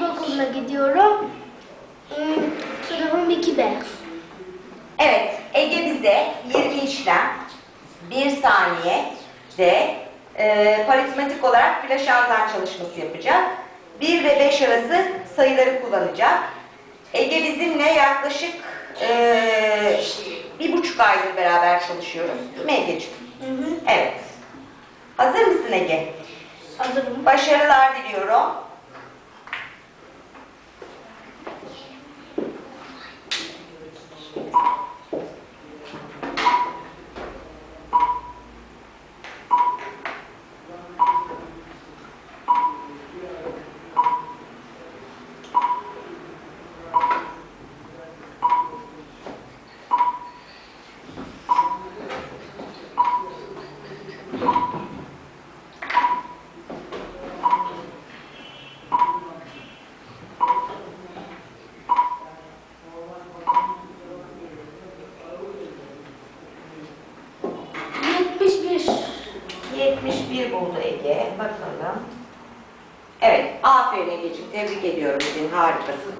Anadolu Okulu'na gidiyorum. Hmm, sınıfım 2B. Evet, Ege bize bir işlem, bir saniye de e, paritmatik olarak Flaşanzan çalışması yapacak. 1 ve 5 arası sayıları kullanacak. Ege bizimle yaklaşık e, bir buçuk aydır beraber çalışıyoruz. Değil. Evet. Hazır mısın Ege? Hazırım. Başarılar diliyorum. 71 buldu Ege. Bakalım. Evet, aferin Ege'ciğim. Tebrik ediyorum. Harikasın.